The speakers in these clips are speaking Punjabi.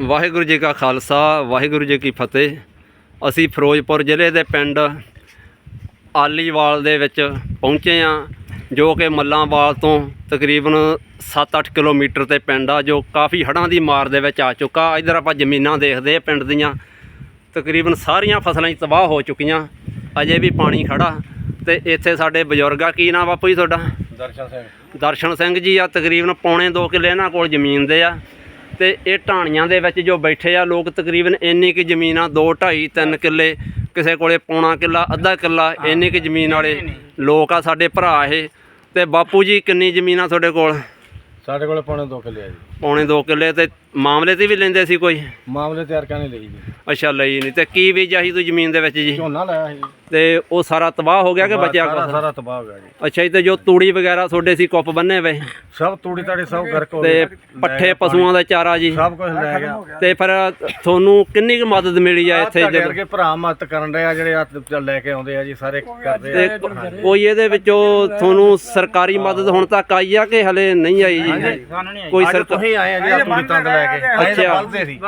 ਵਾਹਿਗੁਰੂ ਜੀ ਕਾ ਖਾਲਸਾ ਵਾਹਿਗੁਰੂ ਜੀ ਕੀ ਫਤਿਹ। ਅਸੀਂ ਫਿਰੋਜ਼ਪੁਰ ਜ਼ਿਲ੍ਹੇ ਦੇ ਪਿੰਡ ਆਲੀਵਾਲ ਦੇ ਵਿੱਚ ਪਹੁੰਚੇ ਆ ਜੋ ਕਿ ਮੱਲਾਂਵਾਲ ਤੋਂ ਤਕਰੀਬਨ 7-8 ਕਿਲੋਮੀਟਰ ਤੇ ਪਿੰਡ ਆ ਜੋ ਕਾਫੀ ਹੜ੍ਹਾਂ ਦੀ ਮਾਰ ਦੇ ਵਿੱਚ ਆ ਚੁੱਕਾ। ਇਧਰ ਆਪਾਂ ਜ਼ਮੀਨਾਂ ਦੇਖਦੇ ਆ ਪਿੰਡ ਦੀਆਂ। ਤਕਰੀਬਨ ਸਾਰੀਆਂ ਫਸਲਾਂ ਹੀ ਤਬਾਹ ਹੋ ਚੁੱਕੀਆਂ। ਅਜੇ ਵੀ ਪਾਣੀ ਖੜਾ ਤੇ ਇੱਥੇ ਸਾਡੇ ਬਜ਼ੁਰਗ ਆ ਕੀ ਨਾਮ ਬਾਪੂ ਜੀ ਤੁਹਾਡਾ? ਦਰਸ਼ਨ ਸਿੰਘ। ਦਰਸ਼ਨ ਸਿੰਘ ਜੀ ਆ ਤਕਰੀਬਨ ਪੌਣੇ 2 ਕਿੱਲੇ ਇਹਨਾਂ ਕੋਲ ਜ਼ਮੀਨ ਦੇ ਆ। ਤੇ ਇਹ ਢਾਣੀਆਂ ਦੇ ਵਿੱਚ ਜੋ ਬੈਠੇ ਆ ਲੋਕ ਤਕਰੀਬਨ ਇੰਨੀ ਕਿ ਜ਼ਮੀਨ ਆ 2 2.5 3 ਕਿੱਲੇ ਕਿਸੇ ਕੋਲੇ ਪੌਣਾ ਕਿੱਲਾ ਅੱਧਾ ਕਿੱਲਾ ਇੰਨੀ ਕਿ ਜ਼ਮੀਨ ਵਾਲੇ ਲੋਕ ਆ ਸਾਡੇ ਭਰਾ ਇਹ। ਤੇ ਬਾਪੂ ਜੀ ਕਿੰਨੀ ਜ਼ਮੀਨ ਆ ਤੁਹਾਡੇ ਕੋਲ? ਸਾਡੇ ਕੋਲ ਪੌਣੇ 2 ਕਿੱਲੇ ਆ ਜੀ। ਪੌਣੇ 2 ਕਿੱਲੇ ਤੇ ਮਾਮਲੇ ਤੇ ਵੀ ਲੈਂਦੇ ਸੀ ਕੋਈ? ਮਾਮਲੇ ਤਿਆਰ ਕਰਨੇ ਲਈ ਜੀ। ਅੱਛਾ ਲਈ ਨਹੀਂ ਤੇ ਕੀ ਬੀਜਿਆ ਸੀ ਤੂੰ ਜ਼ਮੀਨ ਦੇ ਵਿੱਚ ਜੀ? ਝੋਨਾ ਲਾਇਆ ਸੀ ਜੀ। ਤੇ ਉਹ ਸਾਰਾ ਤਬਾਹ ਹੋ ਗਿਆ ਕਿ ਬਚਿਆ ਸਾਰਾ ਕੁਛ? ਸਾਰਾ ਤਬਾਹ ਹੋ ਗਿਆ ਜੀ। ਅੱਛਾ ਜੀ ਤੇ ਜੋ ਤੂੜੀ ਵਗੈਰਾ ਤੁਹਾਡੇ ਸੀ ਕੁੱਪ ਬੰਨੇ ਵੇ? ਸਭ ਤੂੜੀ ਤਾੜੀ ਸਭ ਗਰਕ ਹੋ ਤੇ ਪੱਠੇ ਪਸ਼ੂਆਂ ਦਾ ਚਾਰਾ ਜੀ? ਸਭ ਕੁਝ ਲੈ ਗਿਆ। ਤੇ ਫਿਰ ਤੁਹਾਨੂੰ ਕਿੰਨੀ ਕੁ ਮਦਦ ਮਿਲੀ ਆ ਇੱਥੇ ਜਦੋਂ? ਵਰਗੇ ਭਰਾ ਮਦਦ ਕਰਨ ਰਹੇ ਆ ਜਿਹੜੇ ਹੱਥ ਲੈ ਕੇ ਆਉਂਦੇ ਆ ਜੀ ਸਾਰੇ ਕਰਦੇ ਤੇ ਆ ਕੋਈ ਇਹਦੇ ਵਿੱਚੋਂ ਤੁਹਾਨੂੰ ਸਰਕਾਰੀ ਮਦਦ ਹੁਣ ਤੱਕ ਆਈ ਆ ਕਿ ਹਲੇ ਨਹੀਂ ਆਈ ਜੀ? ਕੋਈ ਅੱਜ ਸਰਕਾਰ ਤੁਸੀਂ ਆਏ ਆ ਜੀ ਤੂੜੀ ਤੰਦ ਲੈ ਕੇ। ਅਸੀਂ ਤਾਂ ਅੱਛਾ। ਬਲਦੇ ਸੀ।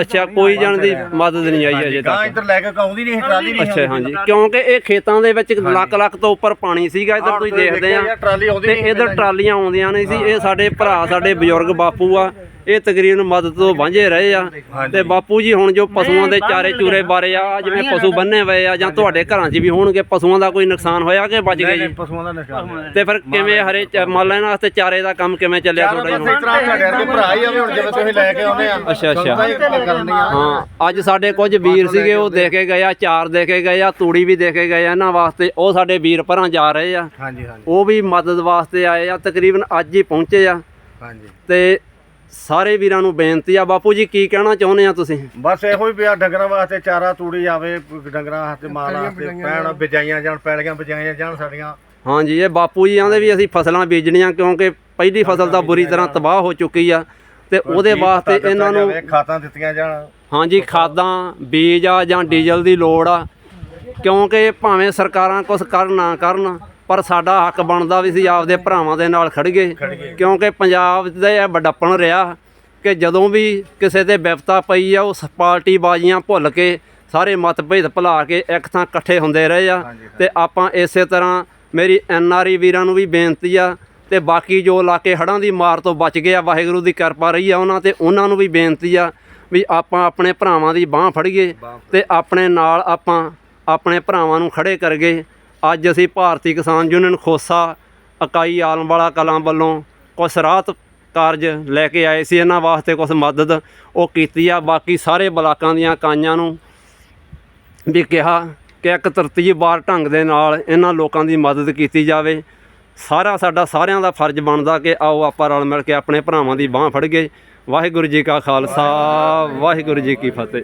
ਅੱਛਾ ਕੋਈ ਜਣ ਦੀ ਮਦਦ ਨਹੀਂ ਆਈ ਅਜੇ ਗਾਂ ਤੱਕ। ਇੱਧਰ ਲੈ ਕੇ ਆਉਂਦੀ ਨਹੀਂ ਸੀ, ਟਰਾਲੀ ਨਹੀਂ ਅੱਛਾ ਹਾਂਜੀ। ਕਿਉਂਕਿ ਇਹ ਖੇਤਾਂ ਦੇ ਵਿੱਚ ਲੱਖ ਲੱਖ ਤੋਂ ਉੱਪਰ ਪਾਣੀ ਸੀਗਾ ਇੱਧਰ ਤੁਸੀਂ ਦੇਖਦੇ ਆ। ਟਰਾਲੀ ਆਉਂਦੀ ਤੇ ਇਧਰ ਟਰਾਲੀਆਂ ਆਉਂਦੀਆਂ ਨਹੀਂ ਸੀ। ਇਹ ਸਾਡੇ ਭਰਾ ਸਾਡੇ ਬਜ਼ੁਰਗ ਬਾਪੂ ਆ। ਇਹ ਤਕਰੀਬਨ ਮਦਦ ਤੋਂ ਵਾਂਝੇ ਰਹੇ ਆ। ਤੇ ਬਾਪੂ ਜੀ ਹੁਣ ਜੋ ਪਸ਼ੂਆਂ ਦੇ ਚਾਰੇ ਚੂਰੇ ਬਾਰੇ ਆ ਜਿਵੇਂ ਪਸ਼ੂ ਬੰਨੇ ਹੋਏ ਆ ਜਾਂ ਤੁਹਾਡੇ ਘਰਾਂ 'ਚ ਵੀ ਹੋਣਗੇ ਪਸ਼ੂਆਂ ਦਾ ਕੋਈ ਨੁਕਸਾਨ ਹੋਇਆ ਕਿ ਬਚ ਗਏ ਨਹੀਂ ਜੀ? ਪਸ਼ੂਆਂ ਦਾ ਨਿਸ਼ਾਨ ਤੇ ਫਿਰ ਕਿਵੇਂ ਹਰੇ ਮੰਨ ਲੈਣ ਵਾਸਤੇ ਚਾਰੇ ਦਾ ਕੰਮ ਕਿਵੇਂ ਚੱਲਿਆ ਤੁਹਾਡਾ ਜੀ ਇਸ ਤਰ੍ਹਾਂ ਤੁਹਾਡੇ ਵਰਗੇ ਭਰਾ ਹੀ ਆ ਵੀ ਹੁਣ ਜਿਵੇਂ ਤੁਸੀਂ ਲੈ ਕੇ ਆਉਂਦੇ ਆ ਅੱਛਾ, ਅੱਛਾ। ਹੀ ਅੱਜ ਸਾਡੇ ਕੁਝ ਵੀਰ ਸੀਗੇ ਉਹ ਦੇ ਕੇ ਗਏ ਆ ਚਾਰ ਦੇ ਕੇ ਗਏ ਆ ਤੂੜੀ ਵੀ ਦੇ ਕੇ ਗਏ ਆ ਇਹਨਾਂ ਵਾਸਤੇ ਉਹ ਸਾਡੇ ਵੀਰ ਭਰਾਂ ਜਾ ਰਹੇ ਆ। ਹਾਂਜੀ ਹਾਂਜੀ। ਉਹ ਵੀ ਮਦਦ ਵਾਸਤੇ ਆਏ ਆ ਤਕਰੀਬਨ ਅੱਜ ਹੀ ਪਹੁੰਚੇ ਆ। ਹਾਂਜੀ। ਤੇ ਸਾਰੇ ਵੀਰਾਂ ਨੂੰ ਬੇਨਤੀ ਆ। ਬਾਪੂ ਜੀ ਕੀ ਕਹਿਣਾ ਚਾਹੁੰਦੇ ਆ ਤੁਸੀਂ? ਬਸ ਇਹੋ ਹੀ ਪਿਆ ਡੰਗਰਾਂ ਵਾਸਤੇ ਚਾਰਾ ਤੂੜੀ ਆਵੇ ਡੰਗਰਾਂ ਵਾਸਤੇ ਮਾਲ ਵਾਸਤੇ ਪੈਣ ਬਿਜਾਈਆਂ ਜਾਣ ਪੈਲੀਆਂ ਬਿਜਾਈਆਂ ਜਾਣ ਸਾਡੀਆਂ। ਹਾਂਜੀ ਇਹ ਬਾਪੂ ਜੀ ਆਂਦੇ ਵੀ ਅਸੀਂ ਫਸਲਾਂ ਬੀਜਣੀਆਂ ਕਿਉਂਕਿ ਪਹਿਲੀ ਫਸਲ ਤਾਂ ਬੁਰੀ ਤਰ੍ਹਾਂ ਤਬਾਹ ਹੋ ਚੁੱਕੀ ਆ ਤੇ ਉਹਦੇ ਵਾਸਤੇ ਇਹਨਾਂ ਨੂੰ ਖਾਤਾਂ ਦਿੱਤੀਆਂ ਜਾਣ। ਹਾਂਜੀ ਖਾਦਾਂ ਬੀਜ ਆ ਜਾਂ ਡੀਜ਼ਲ ਦੀ ਲੋੜ ਆ। ਕਿਉਂਕਿ ਭਾਵੇਂ ਸਰਕਾਰਾਂ ਕੁਝ ਕਰਨ ਨਾ ਕਰਨ ਪਰ ਸਾਡਾ ਹੱਕ ਬਣਦਾ ਵੀ ਸੀ ਆਪਦੇ ਭਰਾਵਾਂ ਦੇ ਨਾਲ ਖੜੀਏ ਕਿਉਂਕਿ ਪੰਜਾਬ ਦਾ ਇਹ ਵੱਡਪਣ ਰਿਹਾ ਕਿ ਜਦੋਂ ਵੀ ਕਿਸੇ ਤੇ ਵਿਪਤਾ ਪਈ ਆ ਉਸ ਪਾਰਟੀ ਬਾਜ਼ੀਆਂ ਭੁੱਲ ਕੇ ਸਾਰੇ ਮਤਭੇਦ ਭੁਲਾ ਕੇ ਇੱਕ ਥਾਂ ਇਕੱਠੇ ਹੁੰਦੇ ਰਹੇ ਆ। ਤੇ ਆਪਾਂ ਇਸੇ ਤਰ੍ਹਾਂ ਮੇਰੀ ਐਨ ਆਰ ਆਈ ਵੀਰਾਂ ਨੂੰ ਵੀ ਬੇਨਤੀ ਆ ਤੇ ਬਾਕੀ ਜੋ ਇਲਾਕੇ ਹੜ੍ਹਾਂ ਦੀ ਮਾਰ ਤੋਂ ਬਚ ਗਏ ਆ ਵਾਹਿਗੁਰੂ ਦੀ ਕਿਰਪਾ ਰਹੀ ਆ ਉਹਨਾਂ ਤੇ ਉਹਨਾਂ ਨੂੰ ਵੀ ਬੇਨਤੀ ਆ ਵੀ ਆਪਾਂ ਆਪਣੇ ਭਰਾਵਾਂ ਦੀ ਬਾਹ ਫੜੀਏ ਤੇ ਆਪਣੇ ਨਾਲ ਆਪਾਂ ਆਪਣੇ ਭਰਾਵਾਂ ਨੂੰ ਖੜੇ ਕਰਗੇ ਅੱਜ ਅਸੀਂ ਭਾਰਤੀ ਕਿਸਾਨ ਯੂਨੀਅਨ ਖੋਸਾ, ਇਕਾਈ ਆਲਮਵਾਲਾ ਕਲਾਂ ਵੱਲੋਂ ਕੁਛ ਰਾਹਤ ਕਾਰਜ ਲੈ ਕੇ ਆਏ ਸੀ। ਇਹਨਾਂ ਵਾਸਤੇ ਕੁਛ ਮਦਦ ਉਹ ਕੀਤੀ ਆ। ਬਾਕੀ ਸਾਰੇ ਬਲਾਕਾਂ ਦੀਆਂ ਇਕਾਈਆਂ ਨੂੰ ਵੀ ਕਿਹਾ ਕਿ ਇੱਕ ਤਰਤੀਬਵਾਰ ਢੰਗ ਦੇ ਨਾਲ ਇਹਨਾਂ ਲੋਕਾਂ ਦੀ ਮਦਦ ਕੀਤੀ ਜਾਵੇ। ਸਾਰਾ ਸਾਡਾ ਸਾਰਿਆਂ ਦਾ ਫਰਜ਼ ਬਣਦਾ ਕਿ ਆਓ ਆਪਾਂ ਰਲ ਮਿਲ ਕੇ ਆਪਣੇ ਭਰਾਵਾਂ ਦੀ ਬਾਹ ਗਏ ਵਾਹਿਗੁਰੂ ਜੀ ਕਾ ਖਾਲਸਾ, ਵਾਹਿਗੁਰੂ ਜੀ ਕੀ ਫਤਿਹ।